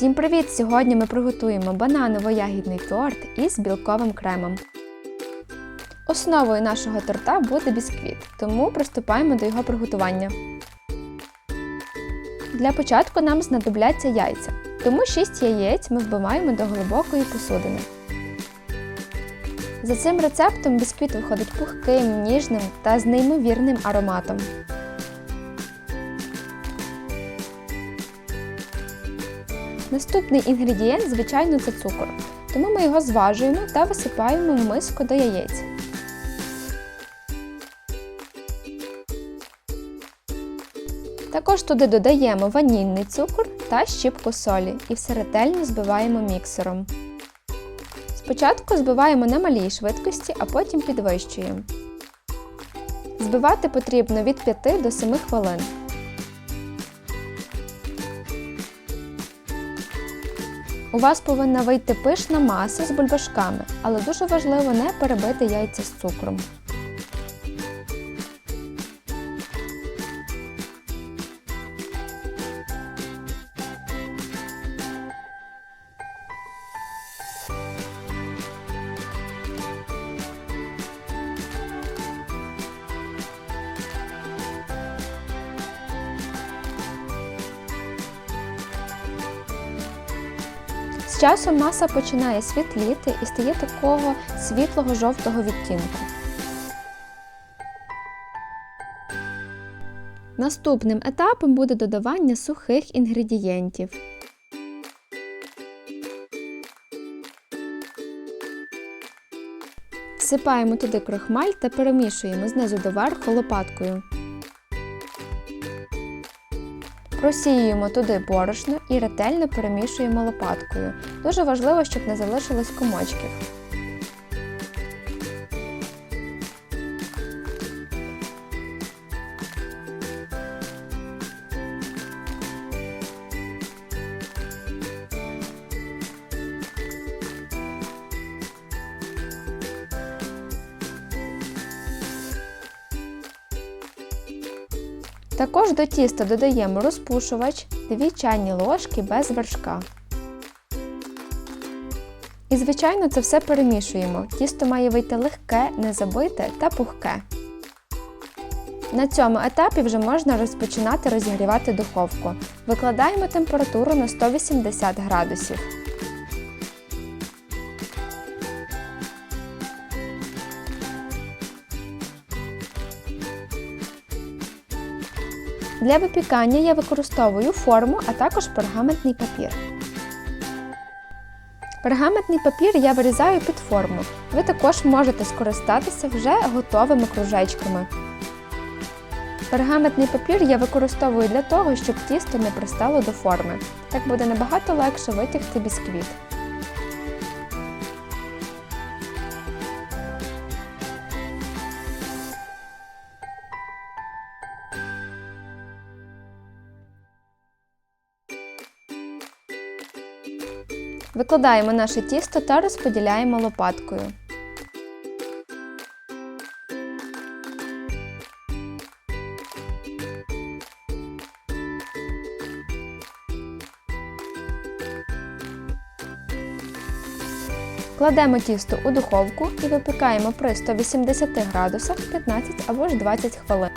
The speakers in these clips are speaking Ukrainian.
Всім привіт! Сьогодні ми приготуємо бананово-ягідний торт із білковим кремом. Основою нашого торта буде бісквіт, тому приступаємо до його приготування. Для початку нам знадобляться яйця, тому 6 яєць ми вбиваємо до глибокої посудини. За цим рецептом бісквіт виходить пухким, ніжним та з неймовірним ароматом. Наступний інгредієнт, звичайно, це цукор. Тому ми його зважуємо та висипаємо в миску до яєць. Також туди додаємо ванільний цукор та щіпку солі і все ретельно збиваємо міксером. Спочатку збиваємо на малій швидкості, а потім підвищуємо. Збивати потрібно від 5 до 7 хвилин. У вас повинна вийти пишна маса з бульбашками, але дуже важливо не перебити яйця з цукром. Часом маса починає світліти і стає такого світлого жовтого відтінку. Наступним етапом буде додавання сухих інгредієнтів. Всипаємо туди крохмаль та перемішуємо знизу до верху лопаткою. Просіюємо туди борошно і ретельно перемішуємо лопаткою. Дуже важливо, щоб не залишилось комочків. Також до тіста додаємо розпушувач 2 чайні ложки без вершка. І, звичайно, це все перемішуємо. Тісто має вийти легке, незабите та пухке. На цьому етапі вже можна розпочинати розігрівати духовку. Викладаємо температуру на 180 градусів. Для випікання я використовую форму, а також пергаментний папір. Пергаментний папір я вирізаю під форму. Ви також можете скористатися вже готовими кружечками. Пергаментний папір я використовую для того, щоб тісто не пристало до форми. Так буде набагато легше витягти бісквіт. Викладаємо наше тісто та розподіляємо лопаткою. Кладемо тісто у духовку і випікаємо при 180 градусах 15 або ж 20 хвилин.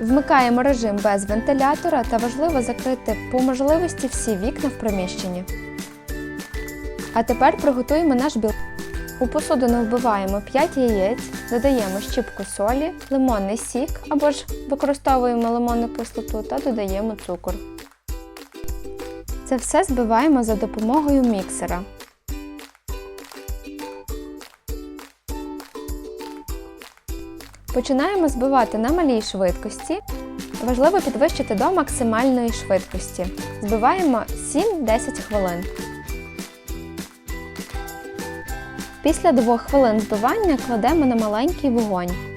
Вмикаємо режим без вентилятора та важливо закрити по можливості всі вікна в приміщенні. А тепер приготуємо наш білок. У посудину вбиваємо 5 яєць, додаємо щіпку солі, лимонний сік або ж використовуємо лимонну кислоту та додаємо цукор. Це все збиваємо за допомогою міксера. Починаємо збивати на малій швидкості. Важливо підвищити до максимальної швидкості. Збиваємо 7-10 хвилин. Після 2 хвилин збивання кладемо на маленький вогонь.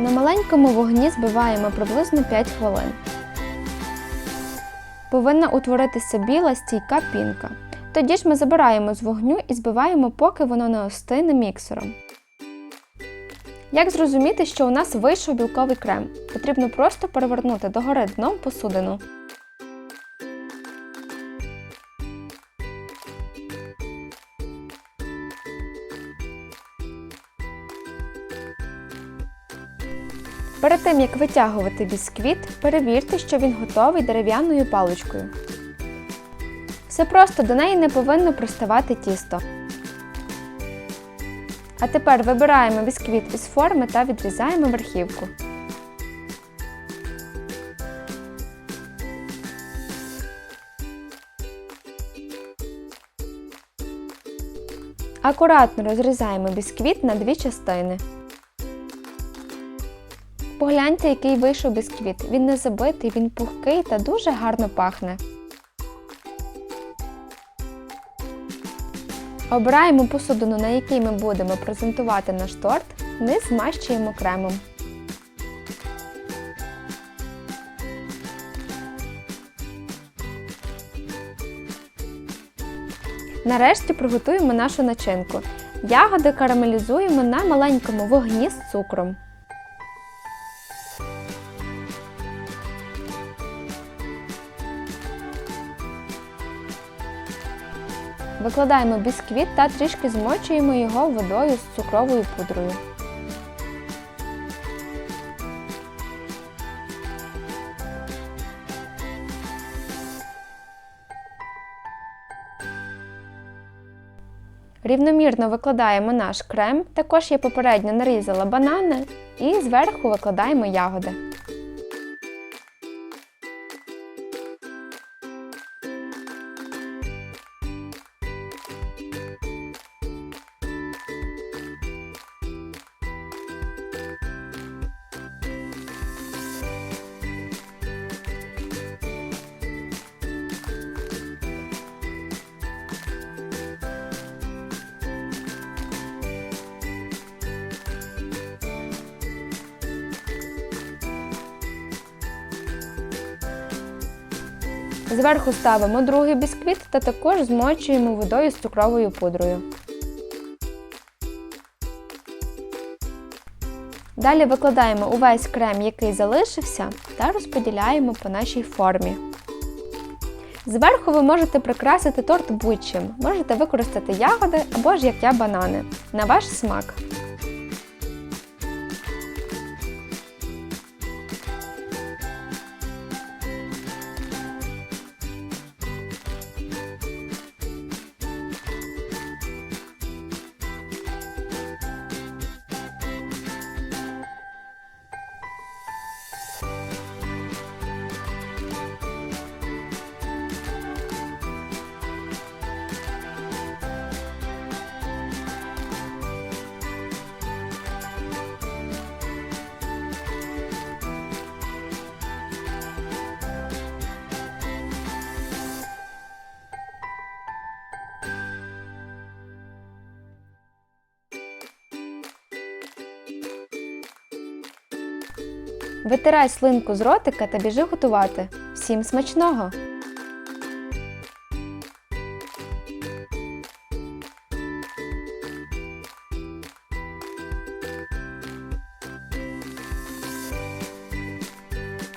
На маленькому вогні збиваємо приблизно 5 хвилин. Повинна утворитися біла стійка пінка. Тоді ж ми забираємо з вогню і збиваємо, поки воно не остине міксером. Як зрозуміти, що у нас вийшов білковий крем? Потрібно просто перевернути догори дном посудину. Перед тим як витягувати бісквіт, перевірте, що він готовий дерев'яною паличкою. Все просто до неї не повинно приставати тісто. А тепер вибираємо бісквіт із форми та відрізаємо верхівку. Акуратно розрізаємо бісквіт на дві частини. Погляньте, який вийшов бісквіт. Він не забитий, він пухкий та дуже гарно пахне. Обираємо посудину, на якій ми будемо презентувати наш торт, низ змащуємо кремом. Нарешті приготуємо нашу начинку. Ягоди карамелізуємо на маленькому вогні з цукром. Викладаємо бісквіт та трішки змочуємо його водою з цукровою пудрою. Рівномірно викладаємо наш крем, також я попередньо нарізала банани і зверху викладаємо ягоди. Зверху ставимо другий бісквіт та також змочуємо водою з цукровою пудрою. Далі викладаємо увесь крем, який залишився, та розподіляємо по нашій формі. Зверху ви можете прикрасити торт будь-чим. Можете використати ягоди або ж як я банани на ваш смак. Витирай слинку з ротика та біжи готувати. Всім смачного!